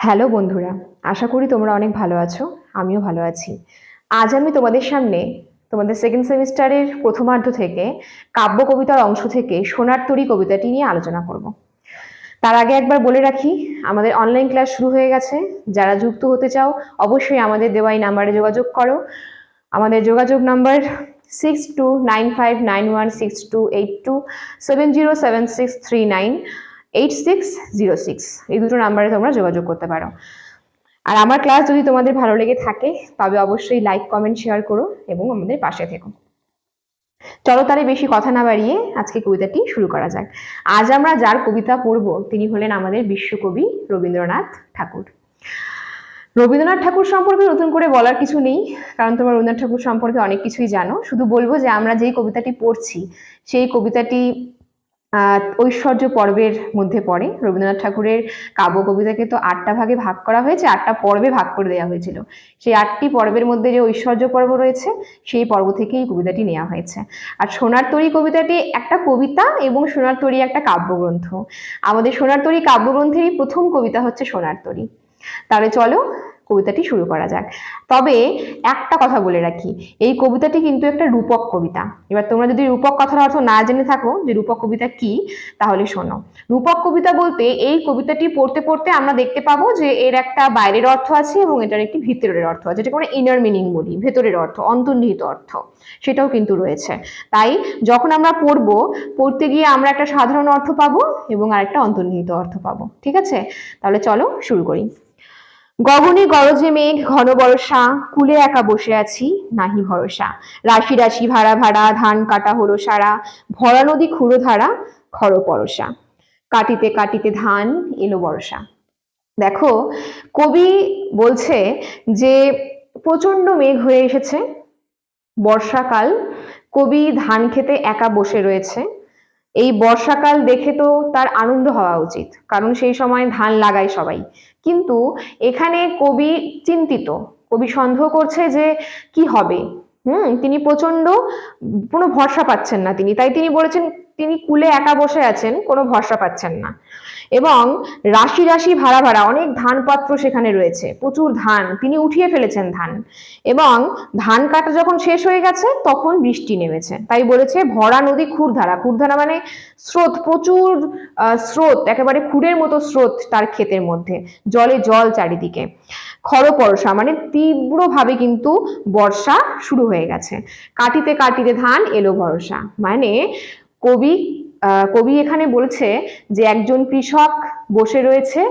Hello বন্ধুরা, আশা করি তোমরা অনেক ভালো আছো, আমিও ভালো আছি। আজ আমি তোমাদের সামনে তোমাদের সেকেন্ড সেমিস্টারের প্রথমার্ধ থেকে কাব্য কবিতার অংশ থেকে সোনার তরী কবিতাটি নিয়ে আলোচনা করব। তার আগে একবার বলে রাখি, আমাদের অনলাইন ক্লাস শুরু হয়ে গেছে। যারা যুক্ত হতে চাও, অবশ্যই আমাদের দেওয়া এই নাম্বারে যোগাযোগ করো। আমাদের যোগাযোগ number six two nine five nine one six two eight two seven zero seven six three nine eight six zero six এই দুটো নাম্বারে তোমরা যোগাযোগ করতে পারো। আর আমার ক্লাস যদি তোমাদের ভালো লেগে থাকে, তবে অবশ্যই লাইক কমেন্ট শেয়ার করো এবং আমাদের পাশে থেকো। চলো তাহলে বেশি কথা না বাড়িয়ে আজকে কবিতাটি শুরু করা যাক। আজ আমরা যার কবিতা পড়ব, তিনি হলেন আমাদের বিশ্বকবি রবীন্দ্রনাথ ঠাকুর। রবীন্দ্রনাথ ঠাকুর সম্পর্কে নতুন করে বলার কিছু নেই, কারণ তোমরা রবীন্দ্রনাথ ঠাকুর সম্পর্কে অনেক কিছুই জানো। শুধু বলব যে আমরা যেই কবিতাটি পড়ছি, সেই কবিতাটি ঐশ্বর্য পর্বের মধ্যে পড়ে। রবীন্দ্রনাথ ঠাকুরের কাব্য কবিতাকে তো আটটা ভাগে ভাগ করা হয়েছে, আটটা পর্বে ভাগ করে দেওয়া হয়েছিল। সেই আটটি পর্বের মধ্যে যে ঐশ্বর্য পর্ব রয়েছে, সেই পর্ব থেকেই কবিতাটি নেওয়া হয়েছে। আর সোনার তরী কবিতাটি একটা কবিতা এবং সোনার তরী একটা কাব্যগ্রন্থ। আমাদের সোনার তরী কাব্যগ্রন্থেরই প্রথম কবিতা হচ্ছে সোনার তরী। তাহলে চলো কবিতাটি শুরু করা যাক। তবে একটা কথা বলে রাখি, এই কবিতাটি কিন্তু একটা রূপক কবিতা। এবার তোমরা যদি রূপক কথার অর্থ না জেনে থাকো যে রূপক কবিতা কি, তাহলে শোনো। রূপক কবিতা বলতে এই কবিতাটি পড়তে পড়তে আমরা দেখতে পাবো যে এর একটা বাইরের অর্থ আছে এবং এটার একটি ভিতরের অর্থ আছে যেটা কোনো ইনার মিনিং বলি, ভেতরের অর্থ, অন্তর্নিহিত অর্থ, সেটাও কিন্তু রয়েছে। তাই যখন আমরা পড়ব, পড়তে গিয়ে আমরা একটা সাধারণ অর্থ পাবো এবং আরেকটা অন্তর্নিহিত অর্থ পাবো, ঠিক আছে? তাহলে চলো শুরু করি। গগনে গরজে মেঘ, ঘন বর্ষা, কুলে একা বসে আছি, নাহি ভরসা। রাশি রাশি ভাড়া ভাড়া, ধান কাটা হলো সারা, ভরা নদী খুঁড়ো ধারা খর পরশা কাটিতে কাটিতে ধান, এলো বর্ষা। দেখো, কবি বলছে যে প্রচণ্ড মেঘ হয়ে এসেছে, বর্ষাকাল, কবি ধান খেতে একা বসে রয়েছে এই বর্ষাকাল দেখে তো তার আনন্দ হওয়া উচিত, কারণ সেই সময় ধান লাগায় সবাই। কিন্তু এখানে কবি চিন্তিত, কবি সন্দেহ করছে যে কি হবে? হুম, তিনি প্রচণ্ড কোনো ভরসা পাচ্ছেন না তিনি। তাই তিনি বলেছেন, তিনি কুলে একা বসে আছেন, কোনো ভরসা পাচ্ছেন না। এবং রাশি রাশি ভাড়া ভাড়া অনেক ধানপত্র সেখানে রয়েছে, প্রচুর ধান, তিনি উঠিয়ে ফেলেছেন ধান। এবং ধান কাটা যখন শেষ হয়ে গেছে, তখন বৃষ্টি নেমেছে। তাই বলেছে ভরা নদী খুরধারা খুরধারা মানে স্রোত, প্রচুর স্রোত, একেবারে খুঁড়ের মতো স্রোত তার ক্ষেতের মধ্যে, জলে জল চারিদিকে। খরপরসা মানে তীব্রভাবে কিন্তু বর্ষা শুরু হয়ে গেছে। কাটিতে কাটিতে ধান এলো ভরসা। মানে কবি কবি এখানে বলছে যে একজন কৃষক বসে রয়েছে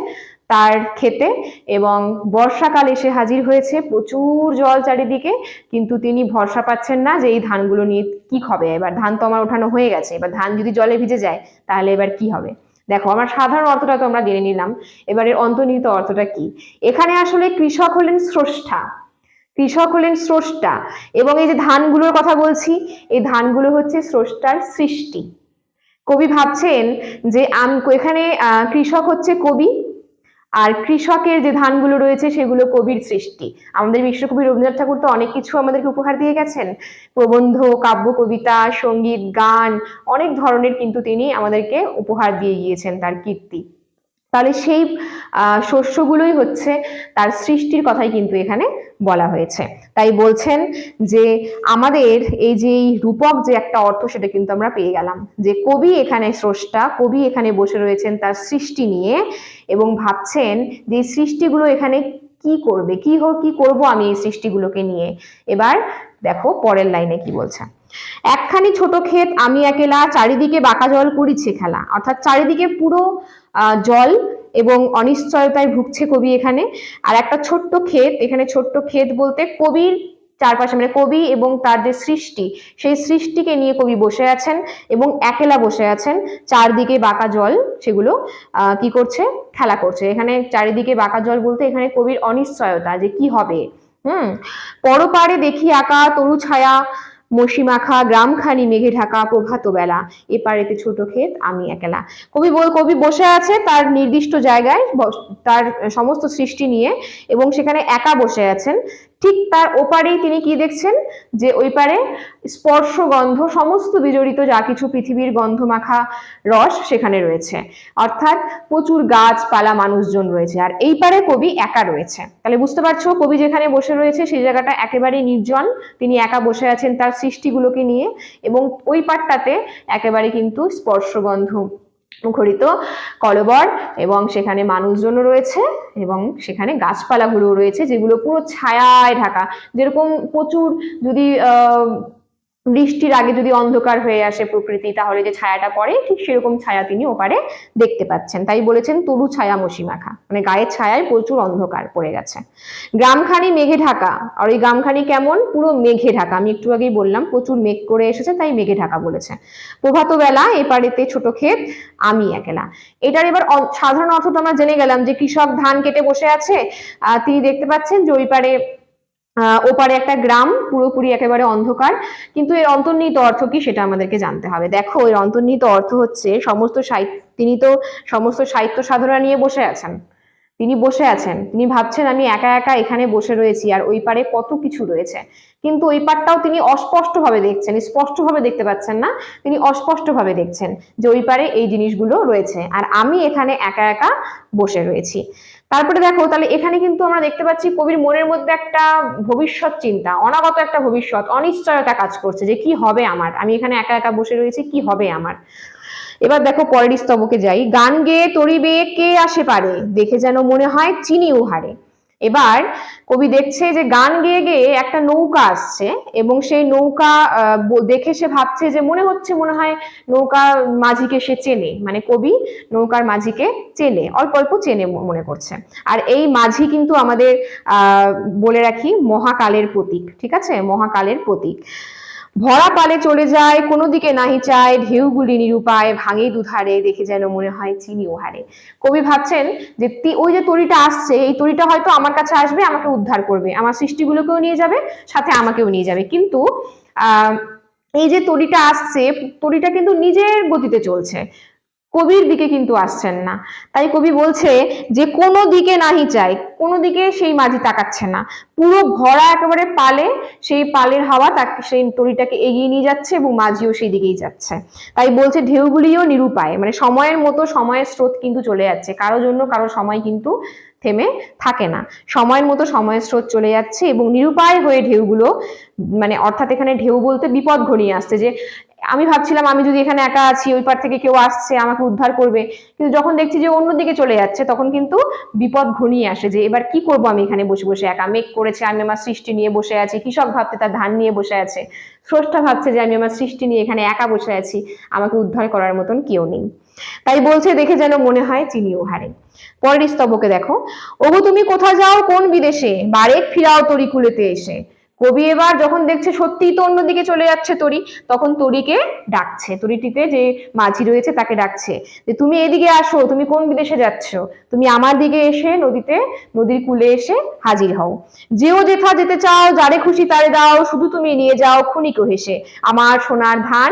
তার ক্ষেতে এবং বর্ষাকাল এসে হাজির হয়েছে, প্রচুর জল চারিদিকে, কিন্তু তিনি ভরসা পাচ্ছেন না যে এই ধানগুলো নিয়ে কি হবে এবার ধান তো আমার ওঠানো হয়ে গেছে, এবার ধান যদি জলে ভিজে যায়, তাহলে এবার কি হবে? দেখো, আমার সাধারণ অর্থটা তো আমরা জেনে নিলাম, এবারের অন্তর্নিহিত অর্থটা কি? এখানে আসলে কৃষক হলেন স্রষ্টা, কৃষক হলেন স্রষ্টা, এবং এই যে ধানগুলোর কথা বলছি, এই ধানগুলো হচ্ছে স্রষ্টার সৃষ্টি। কবি ভাবছেন যে আম, এখানে কৃষক হচ্ছে কবি, আর কৃষকের যে ধানগুলো রয়েছে সেগুলো কবির সৃষ্টি। আমাদের বিশ্বকবি রবীন্দ্রনাথ ঠাকুর তো অনেক কিছু আমাদেরকে উপহার দিয়ে গেছেন। প্রবন্ধ, কাব্য, কবিতা, সংগীত, গান, অনেক ধরনের কিন্তু তিনি আমাদেরকে উপহার দিয়ে গিয়েছেন তার কীর্তি। তাহলে সেই শস্যগুলোই হচ্ছে তার সৃষ্টির কথাই কিন্তু এখানে বলা হয়েছে। তাই বলছেন যে আমাদের এই যে রূপক যে একটা অর্থ সেটা কিন্তু আমরা পেয়ে গেলাম। যে কবি এখানে স্রষ্টা, কবি এখানে বসে রয়েছেন তার সৃষ্টি নিয়ে এবং ভাবছেন যে সৃষ্টিগুলো এখানে কি করবে, কি হোক কি করব আমি এই সৃষ্টিগুলোকে নিয়ে। এবার দেখো পরের লাইনে কি বলছে একখানি ছোট ক্ষেত আমি একেলা চারিদিকে বাঁকা জল করিছে খেলা, অর্থাৎ চারিদিকে পুরো জল এবং অনিশ্চয়তায় ভুগছে কবি এখানে। আর একটা ছোট্ট ক্ষেত, এখানে ছোট্ট ক্ষেত বলতে কবির চারপাশে মানে কবি এবং তার যে সৃষ্টি, সেই সৃষ্টিকে নিয়ে কবি বসে আছেন এবং একেলা বসে আছেন। চারদিকে বাঁকা জল সেগুলো কি করছে? খেলা করছে। এখানে চারিদিকে বাঁকা জল বলতে এখানে কবির অনিশ্চয়তা যে কি হবে। হুম? পরপারে দেখি আঁকা তরু ছায়া মসি মাখা গ্রামখানি, মেঘে ঢাকা, প্রভাত বেলা। এপারেতে ছোট ক্ষেত, আমি একলা। কবি বল, কবি বসে আছে তার নির্দিষ্ট জায়গায় তার সমস্ত সৃষ্টি নিয়ে এবং সেখানে একা বসে আছেন। ঠিক তার ওপারেই তিনি কি দেখছেন? যে ওই পারে স্পর্শ গন্ধ সমস্ত বিজড়িত যা কিছু পৃথিবীর গন্ধ মাখা রস সেখানে রয়েছে। অর্থাৎ প্রচুর গাছপালা, মানুষজন রয়েছে। আর এই পারে কবি একা রয়েছে। তাহলে বুঝতে পারছ, কবি যেখানে বসে রয়েছে, সেই জায়গাটা একেবারে নির্জন। তিনি একা বসে আছেন তার সৃষ্টিগুলোকে নিয়ে। এবং ওই পারটাতে একেবারে কিন্তু স্পর্শগন্ধ মুখরিত কলবর এবং সেখানে মানুষজনও রয়েছে এবং সেখানে গাছপালাগুলো রয়েছে যেগুলো পুরো ছায়ায় ঢাকা। যেরকম প্রচুর যদি বৃষ্টির আগে যদি অন্ধকার হয়ে আসে প্রকৃতি, তাহলে যে ছায়াটা পড়ে, ঠিক সেরকম ছায়া তিনি ওপারে দেখতে পাচ্ছেন। তাই বলেছেন তরু ছায়া মসি মাখা। মানে গায়ের ছায়ায় প্রচুর অন্ধকার পড়ে গেছে। গ্রামখানি মেঘে ঢাকা। আর ওই গ্রামখানি কেমন? পুরো মেঘে ঢাকা। আমি একটু আগেই বললাম, প্রচুর মেঘ করে এসেছে, তাই মেঘে ঢাকা বলেছে। প্রভাত বেলা, এপারেতে ছোট ক্ষেত, আমি একলা। এটার এবার সাধারণ অর্থ তো আমরা জেনে গেলাম যে কৃষক ধান কেটে বসে আছে। তিনি দেখতে পাচ্ছেন যে ওই পারে ওপারে একটা গ্রাম, পুরোপুরি একেবারে অন্ধকার। কিন্তু এর অন্তর্নিহিত অর্থ কি সেটা আমাদেরকে জানতে হবে। দেখো, এর অন্তর্নিহিত অর্থ হচ্ছে, সমস্ত সাহিত্য তিনি তো সমস্ত সাহিত্য সাধনা নিয়ে বসে আছেন। তিনি বসে আছেন। তিনি ভাবছেন, আমি একা একা এখানে বসে রয়েছি আর ওই পারে কত কিছু রয়েছে। কিন্তু ওই পারটাও তিনি অস্পষ্টভাবে দেখছেন, স্পষ্টভাবে দেখতে পাচ্ছেন না। তিনি অস্পষ্টভাবে দেখছেন যে ওই পারে এই জিনিসগুলো রয়েছে আর আমি এখানে একা একা বসে রয়েছি। তারপরে দেখো, তাহলে এখানে কিন্তু আমরা দেখতে পাচ্ছি কবির মনের মধ্যে একটা ভবিষ্যৎ চিন্তা, অনাগত একটা ভবিষ্যৎ, অনিশ্চয়তা কাজ করছে যে কি হবে আমার? আমি এখানে একা একা বসে রয়েছি, কি হবে আমার? এবার দেখো পরের স্তবকে যাই। গান গেয়ে তরিবে কে আসে পারে? দেখে যেন মনে হয় চিনি উহারে। এবার কবি দেখছে যে গান গেয়ে গেয়ে একটা নৌকা আসছে এবং সেই নৌকা দেখে সে ভাবছে যে মনে হচ্ছে মনে হয় নৌকা মাঝিকে সে চেনে। মানে কবি নৌকার মাঝিকে চেনে, অল্প অল্প চেনে মনে করছে। আর এই মাঝি কিন্তু আমাদের বলে রাখি মহাকালের প্রতীক, ঠিক আছে? মহাকালের প্রতীক। ভরা পালে চলে যায়, কোনো দিকে নাহি চায়, ঢেউগুলি নিরুপায়, ভাঙে দুধারে, দেখে যেন মনে হয় চিনি ওহারে। কবি ভাবছেন যে ওই যে তরিটা আসছে, এই তরিটা হয়তো আমার কাছে আসবে, আমাকে উদ্ধার করবে। আমার সৃষ্টিগুলোকেও নিয়ে যাবে, সাথে আমাকেও নিয়ে যাবে। কিন্তু এই যে তরিটা আসছে, তরিটা কিন্তু নিজের গতিতে চলছে। কবির দিকে কিন্তু আসছেন না। তাই কবি বলছে যে, কোনো দিকে নাহি চাই, কোনো দিকে সেই মাঝি তাকাচ্ছে না। পুরো ভরা একেবারে পালে, সেই পালের হাওয়া তাকে, সেই তরিটাকে এগিয়ে নিয়ে যাচ্ছে এবং মাঝিও সেই দিকেই যাচ্ছে। তাই বলছে, ঢেউগুলিও নিরুপায় মানে সময়ের মতো সময়ের স্রোত কিন্তু চলে যাচ্ছে। কারও জন্য কারও সময় কিন্তু থেমে থাকে না। সময়ের মতো সময়ের স্রোত চলে যাচ্ছে এবং নিরুপায় হয়ে ঢেউগুলো মানে অর্থাৎ এখানে ঢেউ বলতে বিপদ ঘনিয়ে আসছে যে আমি ভাবছিলাম আমি যদি এখানে একা আছি, ওই পার থেকে কেউ আসছে, আমাকে উদ্ধার করবে। কিন্তু যখন দেখছি যে অন্যদিকে চলে যাচ্ছে, তখন কিন্তু বিপদ ঘনিয়ে আসে যে এবার কি করব আমি এখানে বসে বসে? একা মেঘ করেছে, আমি আমার সৃষ্টি নিয়ে বসে আছি কৃষক ভাবতে তার ধান নিয়ে বসে আছে? স্রষ্টা ভাবছে যে আমি আমার সৃষ্টি নিয়ে এখানে একা বসে আছি, আমাকে উদ্ধার করার মতন কেউ নেই। তাই বলছে, দেখে যেন মনে হয় চিনি হারে পরের স্তবকে দেখো, ওগো, তুমি কোথা যাও? কোন বিদেশে? বারেক ফিরাও তরি কুলেতে এসে। কবি এবার যখন দেখছে সত্যিই তো অন্যদিকে চলে যাচ্ছে তরি, তখন তরিকে ডাকছে। তরিটিতে যে মাঝি রয়েছে তাকে ডাকছে যে, তুমি এদিকে আসো, তুমি কোন বিদেশে যাচ্ছ? তুমি আমার দিকে এসে নদীতে, নদীর কূলে এসে হাজির হও। যেও যেথা যেতে চাও, যারে খুশি তারে দাও, শুধু তুমি নিয়ে যাও ক্ষণিক হেসে, আমার সোনার ধান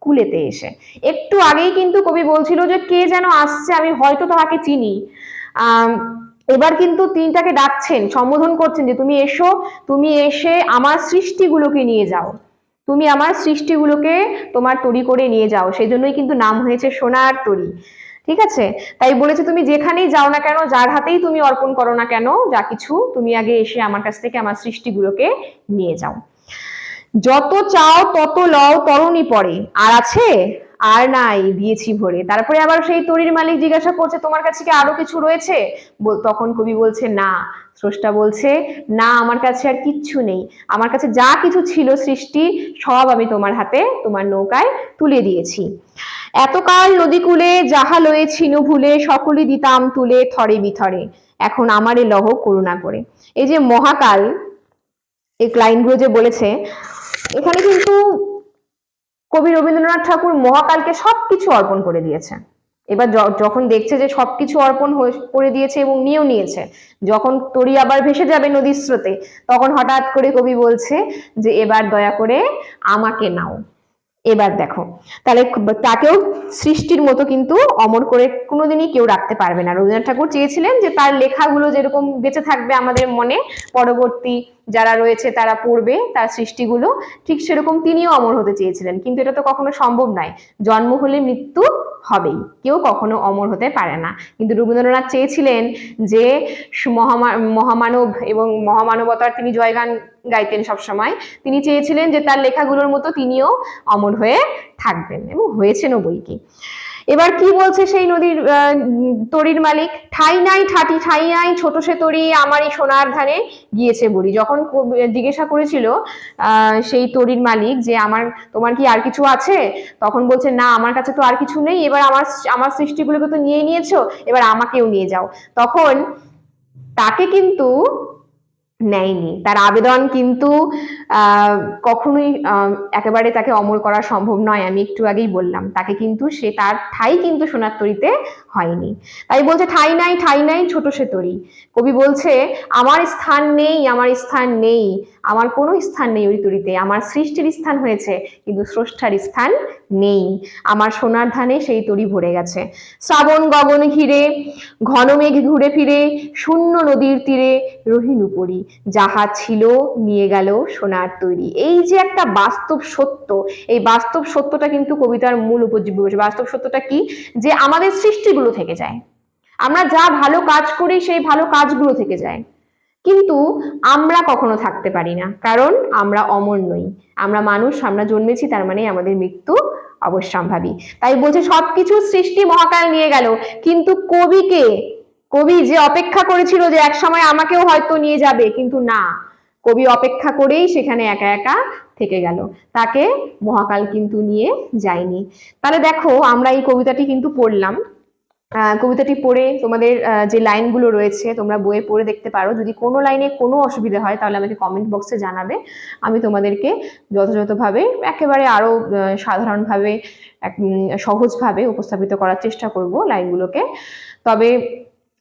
কুলেতে এসে। একটু আগেই কিন্তু কবি বলছিল যে, কে যেন আসছে আমি হয়তো তাহাকে চিনি। আহ এবার কিন্তু তিনটাকে ডাকছেন, সম্বোধন করছেন যে তুমি এসো, তুমি এসে আমার সৃষ্টিগুলোকে নিয়ে যাও। তুমি আমার সৃষ্টিগুলোকে তোমার তরি করে নিয়ে যাও। সেই জন্যই কিন্তু নাম হয়েছে সোনার তরি। ঠিক আছে? তাই বলেছে, তুমি যেখানেই যাও না কেন, যার হাতেই তুমি অর্পণ করো না কেন, যা কিছু তুমি আগে এসে আমার কাছ থেকে আমার সৃষ্টিগুলোকে নিয়ে যাও। যত চাও তত লও, তরণী পড়ে আর আছে? আর নাই, দিয়েছি ভরে। তারপরে আবার সেই তরির মালিক জিজ্ঞাসা করছে, তোমার কাছে কি আরও কিছু রয়েছে? তখন কবি বলছে, না। স্রষ্টা বলছে, না, আমার কাছে আর কিচ্ছু নেই। আমার কাছে যা কিছু ছিল সৃষ্টি, সব আমি তোমার হাতে, তোমার নৌকায় তুলে দিয়েছি। এতকাল নদীকূলে যাহা লয়েছি ভুলে, সকলই দিতাম তুলে থরে বিথরে। এখন আমারে লহ করুণা করে। এই যে মহাকাল, এই লাইনগুলো যে বলেছে, এখানে কিন্তু কবি রবীন্দ্রনাথ ঠাকুর মহাকালকে সবকিছু অর্পণ করে দিয়েছে। এবার যখন দেখছে যে সবকিছু অর্পণ করে দিয়েছে এবং নিয়েও নিয়েছে, যখন তরি আবার ভেসে যাবে নদীর স্রোতে, তখন হঠাৎ করে কবি বলছে যে, এবার দয়া করে আমাকে নাও। এবার দেখো। তাহলে তাকেও সৃষ্টির মতো কিন্তু অমর করে কোনোদিনই কেউ রাখতে পারবে না। রবীন্দ্রনাথ ঠাকুর চেয়েছিলেন যে তার লেখাগুলো যেরকম বেঁচে থাকবে আমাদের মনে, পরবর্তী যারা রয়েছে তারা পড়বে তার সৃষ্টিগুলো, ঠিক সেরকম তিনিও অমর হতে চেয়েছিলেন, কিন্তু এটা তো কখনো সম্ভব নয়। জন্ম হলে মৃত্যু হবেই, কেউ কখনো অমর হতে পারে না। কিন্তু রবীন্দ্রনাথ চেয়েছিলেন যে মহামানব এবং মহামানবতার তিনি জয়গান গাইতেন সবসময়, তিনি চেয়েছিলেন যে তার লেখাগুলোর মতো তিনিও অমর হয়ে থাকবেন এবং হয়েছেনও বই কি এবার কি বলছে সেই নদীর তরীর মালিক? ঠাই নাই, ঠাটি ঠাই নাই, ছোট সে তরি আমারই সোনার ধানে গিয়েছে বুড়ি। যখন জিজ্ঞাসা করেছিল সেই তরীর মালিক যে আমার, তোমার কি আর কিছু আছে? তখন বলছে, না, আমার কাছে তো আর কিছু নেই, এবার আমার আমার সৃষ্টিগুলোকে তো নিয়ে নিয়েছো, এবার আমাকেও নিয়ে যাও। তখন তাকে কিন্তু নেয়নি। তার আবেদন কিন্তু কখনোই একেবারে তাকে অমর করা সম্ভব নয়, আমি একটু আগেই বললাম। তাকে কিন্তু সে, তার ঠাই কিন্তু সোনার তরিতে হয়নি। তাই বলছে, ঠাই নাই ঠাই নাই, ছোট সে তরি। কবি বলছে, আমার স্থান নেই, আমার স্থান নেই, আমার কোনো স্থান নেই ওই তরিতে। আমার সৃষ্টির স্থান হয়েছে, কিন্তু স্রষ্টার স্থান নেই। আমার সোনার ধানে সেই তরি ভরে গেছে। শ্রাবণ গগন ঘিরে, ঘন মেঘ ঘুরে ফিরে, শূন্য নদীর তীরে রহিনু পরি। যাহা ছিল নিয়ে গেল সোনার তৈরি। এই যে একটা বাস্তব সত্য, এই বাস্তব সত্যটা কিন্তু কবিতার মূল উপজীব্য বাস্তব সত্যটা কি? যে আমাদের সৃষ্টিগুলো থেকে যায়। আমরা যা ভালো কাজ করি, সেই ভালো কাজগুলো থেকে যায়। কিন্তু আমরা কখনো থাকতে পারি না, কারণ আমরা অমর নই। আমরা মানুষ, আমরা জন্মেছি, তার মানে আমাদের মৃত্যু অবশ্যম্ভাবী। তাই বলছে, সবকিছু সৃষ্টি মহাকাল নিয়ে গেল। কিন্তু কবিকে, কবি যে অপেক্ষা করেছিল যে এক সময় আমাকেও হয়তো নিয়ে যাবে, কিন্তু না। কবি অপেক্ষা করেই সেখানে একা একা থেকে গেল। তাকে মহাকাল কিন্তু নিয়ে যায়নি। তাহলে দেখো, আমরা এই কবিতাটি কিন্তু পড়লাম। কবিতাটি পড়ে তোমাদের যে লাইনগুলো রয়েছে তোমরা বইয়ে পড়ে দেখতে পারো। যদি কোনো লাইনে কোনো অসুবিধা হয় তাহলে আমাকে কমেন্ট বক্সে জানাবে। আমি তোমাদেরকে যথাযথভাবে একেবারে আরও সাধারণভাবে এক, সহজভাবে উপস্থাপিত করার চেষ্টা করব লাইনগুলোকে। তবে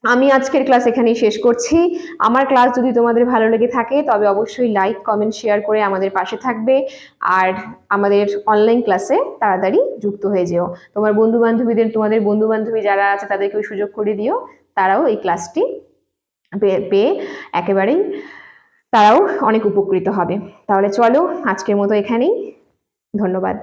আমি আজকের ক্লাস এখানেই শেষ করছি। আমার ক্লাস যদি তোমাদের ভালো লেগে থাকে, তবে অবশ্যই লাইক কমেন্ট শেয়ার করে আমাদের পাশে থাকবে। আর আমাদের অনলাইন ক্লাসে তাড়াতাড়ি যুক্ত হয়ে যেও। তোমার বন্ধু বান্ধবীদের তোমাদের বন্ধু বান্ধবী যারা আছে, তাদেরকেও সুযোগ করে দিও। তারাও এই ক্লাসটি পেয়ে পেয়ে একেবারেই তারাও অনেক উপকৃত হবে। তাহলে চলো, আজকের মতো এখানেই। ধন্যবাদ।